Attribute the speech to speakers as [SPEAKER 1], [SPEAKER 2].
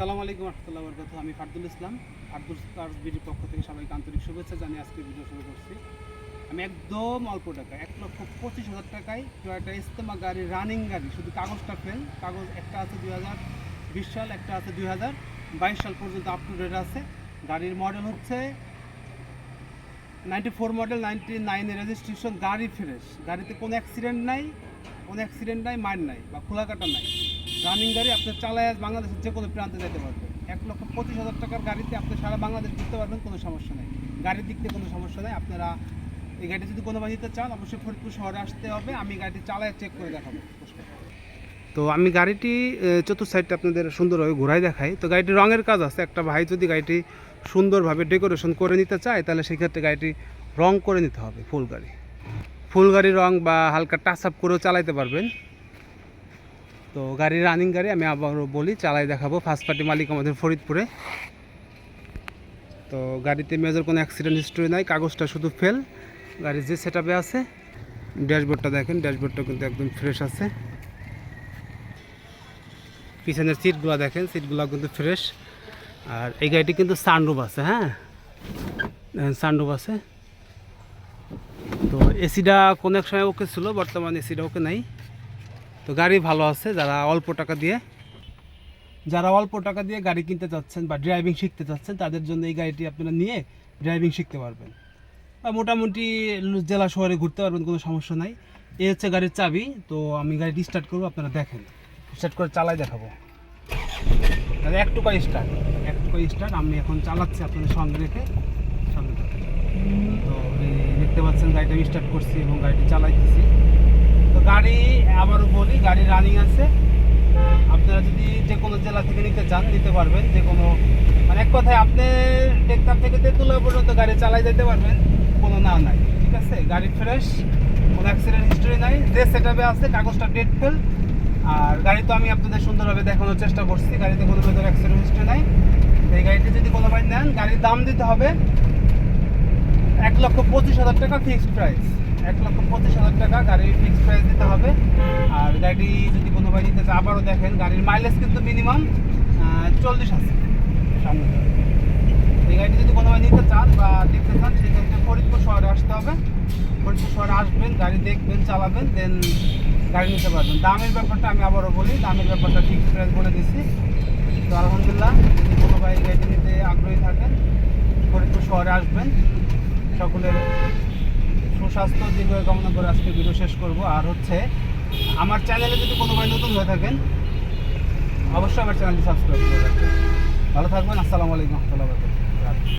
[SPEAKER 1] আসসালামু আলাইকুম রহমতুল্লাহ বরকাত আমি ফারদুল ইসলাম, ফারদুল কার্স বিডির পক্ষ থেকে সবাইকে আন্তরিক শুভেচ্ছা জানিয়ে আজকে ভিডিও শুরু করছি। আমি একদম অল্প টাকা এক লক্ষ পঁচিশ হাজার টাকায় টয়োটা ইস্তেমা গাড়ি রানিং গাড়ি, শুধু কাগজটা ফেল কাগজ একটা আছে দুই হাজার, বিশ সাল, একটা আছে দুই হাজার, বাইশ সাল পর্যন্ত আপ টু ডেট আছে। গাড়ির মডেল হচ্ছে নাইনটি ফোর মডেল নাইনটি নাইনের রেজিস্ট্রেশন গাড়ি ফ্রেশ গাড়িতে কোনো অ্যাক্সিডেন্ট নাই, কোনো অ্যাক্সিডেন্ট নাই, মার নাই, বা খোলা কাটা নাই। রানিং গাড়ি আপনি চালায় বাংলাদেশের যে কোনো প্রান্তে যেতে পারবেন। এক লক্ষ পঁচিশ হাজার টাকার গাড়িতে আপনি সারা বাংলাদেশ ঘুরতে পারবেন, কোনো সমস্যা নেই। গাড়ির দিক থেকে কোনো সমস্যা নেই। আপনারা এই গাড়ি যদি কোনো নিতে চান, অবশ্যই ফরিদপুর শহরে আসতে হবে। আমি গাড়িটি চালায় চেক করে দেখাবো। তো আমি গাড়িটি চতুর্থ সাইডটা আপনাদের সুন্দরভাবে ঘোরাই দেখাই। তো গাড়িটি রঙের কাজ আছে। একটা ভাই যদি গাড়িটি সুন্দরভাবে ডেকোরেশন করে নিতে চায়, তাহলে সেক্ষেত্রে গাড়িটি রং করে নিতে হবে, ফুল গাড়ি। ফুল গাড়ি রং বা হালকা টাচ আপ করেও চালাইতে পারবেন। তো গাড়ির রানিং গাড়ি, আমি আবারও বলি, চালাই দেখাবো। ফার্স্ট পার্টি মালিক আমাদের ফরিদপুরে। তো গাড়িতে মেজর কোনো অ্যাক্সিডেন্ট হিস্ট্রি নাই, কাগজটা শুধু ফেল গাড়ির যে সেট আছে ড্যাশবোর্ডটা দেখেন ড্যাশবোর্ডটা কিন্তু একদম ফ্রেশ আছে। পিছনের সিটগুলো দেখেন সিটগুলো কিন্তু ফ্রেশ আর এই গাড়িটি কিন্তু সানরুফ আছে হ্যাঁ? সানরুফ আছে। তো এসিটা কোনো এক সময় ওকে ছিল, বর্তমানে এসিটা ওকে নাই। তো গাড়ি ভালো আছে, যারা অল্প টাকা দিয়ে, যারা অল্প টাকা দিয়ে গাড়ি কিনতে চাচ্ছেন বা ড্রাইভিং শিখতে চাচ্ছেন, তাদের জন্য এই গাড়িটি আপনারা নিয়ে ড্রাইভিং শিখতে পারবেন। বা মোটামুটি জেলা শহরে ঘুরতে পারবেন, কোনো সমস্যা নাই। এই হচ্ছে গাড়ির চাবি, তো আমি গাড়িটি স্টার্ট করব, আপনারা দেখেন। স্টার্ট করে চালাই দেখাবো। এক টুকা স্টার্ট এক টুকা স্টার্ট আমি এখন চালাচ্ছি আপনাদের সঙ্গে রেখে। সঙ্গে তো দেখতে পাচ্ছেন, গাড়িটা আমি স্টার্ট করছি এবং গাড়িটি চালাইতেছি তো গাড়ি আবারও বলি গাড়ি রানিং আছে। আপনারা যদি যে কোনো জেলা থেকে নিতে চান, নিতে পারবেন যে কোনো মানে এক কথায় আপনি টেকনাফ থেকে তেঁতুলা পর্যন্ত গাড়ি চালাই যেতে পারবেন, কোনো না নাই, ঠিক আছে? গাড়ি ফ্রেশ কোনো অ্যাক্সিডেন্ট হিস্টরি নাই। যে সেট আছে, কাগজটা ডেট ফেল আর গাড়ি তো আমি আপনাদের সুন্দরভাবে দেখানোর চেষ্টা করছি, গাড়িতে কোনো ভেতর অ্যাক্সিডেন্ট হিস্টরি নাই। এই গাড়িটি যদি কোনো ভাই নেন, গাড়ির দাম দিতে হবে এক লক্ষ পঁচিশ হাজার টাকা ফিক্সড প্রাইস এক লক্ষ পঁচিশ হাজার টাকা গাড়ির ফিক্সড প্রাইস দিতে হবে। আর গাড়ি যদি কোনো ভাই নিতে চায়, আবারও দেখেন, গাড়ির মাইলেজ কিন্তু মিনিমাম চল্লিশ আছে। সামনে। এই গাড়িটি যদি কোনো ভাই নিতে চান বা দেখতে চান, সেক্ষেত্রে ফরিদপুর শহরে আসতে হবে। ফরিদপুর শহরে আসবেন, গাড়ি দেখবেন, চালাবেন দেন গাড়ি নিতে পারবেন। দামের ব্যাপারটা আমি আবারও বলি, দামের ব্যাপারটা ফিক্সড প্রাইস বলে দিচ্ছি তো আলহামদুলিল্লাহ, যদি কোনো ভাই গাড়ি নিতে আগ্রহী থাকেন, ফরিদপুর শহরে আসবেন। সকলের সুস্বাস্থ্য দীর্ঘ কামনা করে আজকে ভিডিও শেষ করব। আর হচ্ছে, আমার চ্যানেলে যদি কোনো ভাই নতুন হয়ে থাকেন, অবশ্যই আমার চ্যানেলটি সাবস্ক্রাইব করে রাখবেন। ভালো থাকবেন, আসসালামু আলাইকুম রহমতুল্লাহ